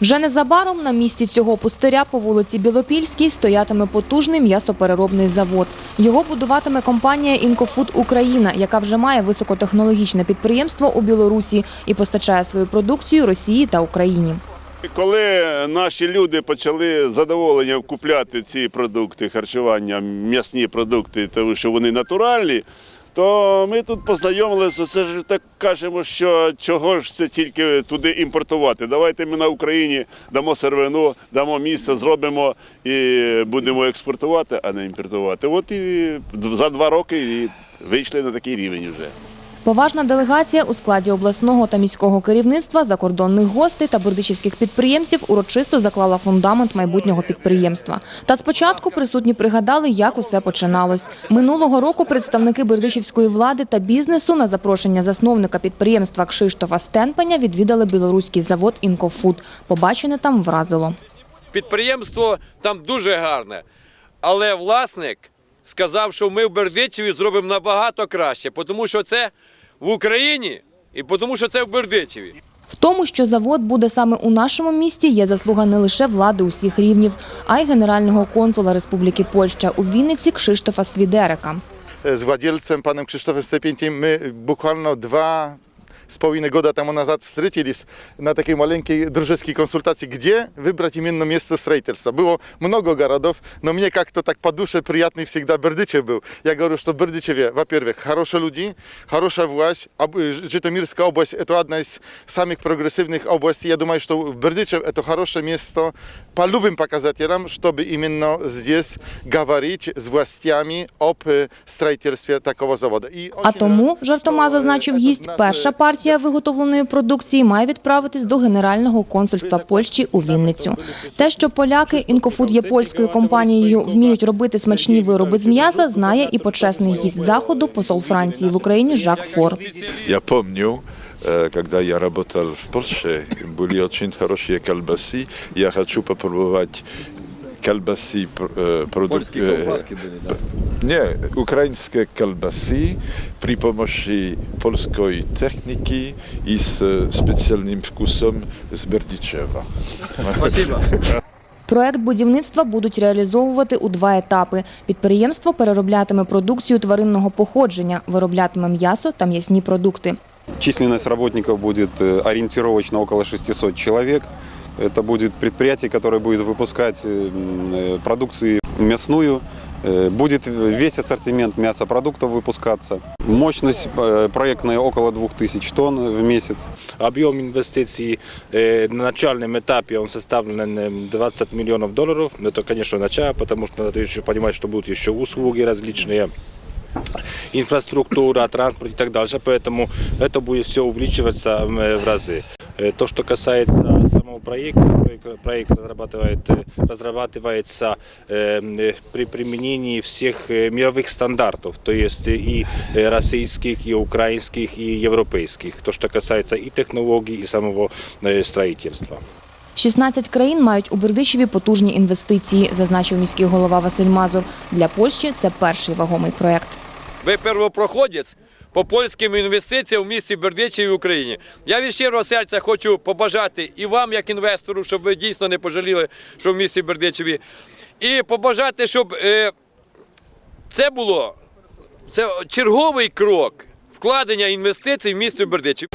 Вже незабаром на місці цього пустиря по вулиці Білопільській стоятиме потужний м'ясопереробний завод. Його будуватиме компанія «Інкофуд Україна», яка вже має високотехнологічне підприємство у Білорусі і постачає свою продукцію Росії та Україні. Коли наші люди почали з задоволенням купляти ці продукти харчування, м'ясні продукти, тому що вони натуральні, то ми тут познайомилися, все ж так кажемо, що чого ж це тільки туди імпортувати. Давайте ми на Україні дамо сервину, дамо місце, зробимо і будемо експортувати, а не імпортувати. От і за два роки і вийшли на такий рівень вже. Поважна делегація у складі обласного та міського керівництва, закордонних гостей та бердичівських підприємців урочисто заклала фундамент майбутнього підприємства. Та спочатку присутні пригадали, як усе починалось. Минулого року представники бердичівської влади та бізнесу на запрошення засновника підприємства Кшиштофа Стенпеня відвідали білоруський завод «Інкофуд». Побачене там вразило. Підприємство там дуже гарне, але власник сказав, що ми в Бердичеві зробимо набагато краще, тому що це в Україні і тому що це в Бердичеві. В тому, що завод буде саме у нашому місті, є заслуга не лише влади усіх рівнів, а й генерального консула Республіки Польща у Вінниці Кшиштофа Свідерека. З владельцем паном Кшиштофом Степінтім ми буквально z половиной года тому назад встретились на такой маленькой дружеской консультации, где выбрать именно место строительства. Было много городов, но мне как-то так по душе приятный всегда Бердычев был. Я говорю, что в Бердычеве, во-первых, хорошие люди, хорошая власть. Об- э, Житомирская область – это одна из самых прогрессивных областей. Я думаю, что Бердычев – это хорошее место по любым показателям, чтобы именно здесь говорить с властями об э, строительстве такого завода. И А очень тому, рад, жартома що, зазначив е, гість, наше- перша партія виготовленої продукції має відправитись до Генерального консульства Польщі у Вінницю. Те, що поляки «Інкофуд» є польською компанією, вміють робити смачні вироби з м'яса, знає і почесний гість заходу, посол Франції в Україні Жак Фор. Я помню, э, когда я работал в Польше, были очень хорошие колбасы. Я хочу попробовать колбасы, э, продук- Польские э, колбаски были, да. Не, украинские колбасы при помощи польской техники и с э, специальным вкусом с Бердичева. Спасибо. Проект будівництва будуть реалізовувати у два етапи. Підприємство перероблятиме продукцію тваринного походження, вироблятиме м'ясо та м'ясні продукти. Численность работников будет э, ориентировочно около 600 человек. Это будет предприятие, которое будет выпускать э, э, продукцию мясную. Э, Будет весь ассортимент мясопродуктов выпускаться. Мощность проектная около 2000 тонн в месяц. Объем инвестиций на начальном этапе он составлен э, 20 миллионов долларов. Это, конечно, начало, потому что надо еще понимать, что будут еще услуги различные инфраструктура, транспорт и так дальше, поэтому это будет все увеличиваться э, в разы. Э, То, что касается самого проекта, проект, проект разрабатывает, э, разрабатывается э, э, при применении всех э, мировых стандартов, то есть и э, российских, и украинских, и европейских, то, что касается и технологий, и самого э, строительства. 16 країн мають у Бердичеві потужні інвестиції, зазначив міський голова Василь Мазур. Для Польщі це перший вагомий проект. Ви первопроходець по польським інвестиціям в місті Бердичеві в Україні. Я від щирого серця хочу побажати і вам, як інвестору, щоб ви дійсно не пожаліли, що в місті Бердичеві. І побажати, щоб е, це було це черговий крок вкладення інвестицій в місто Бердичів.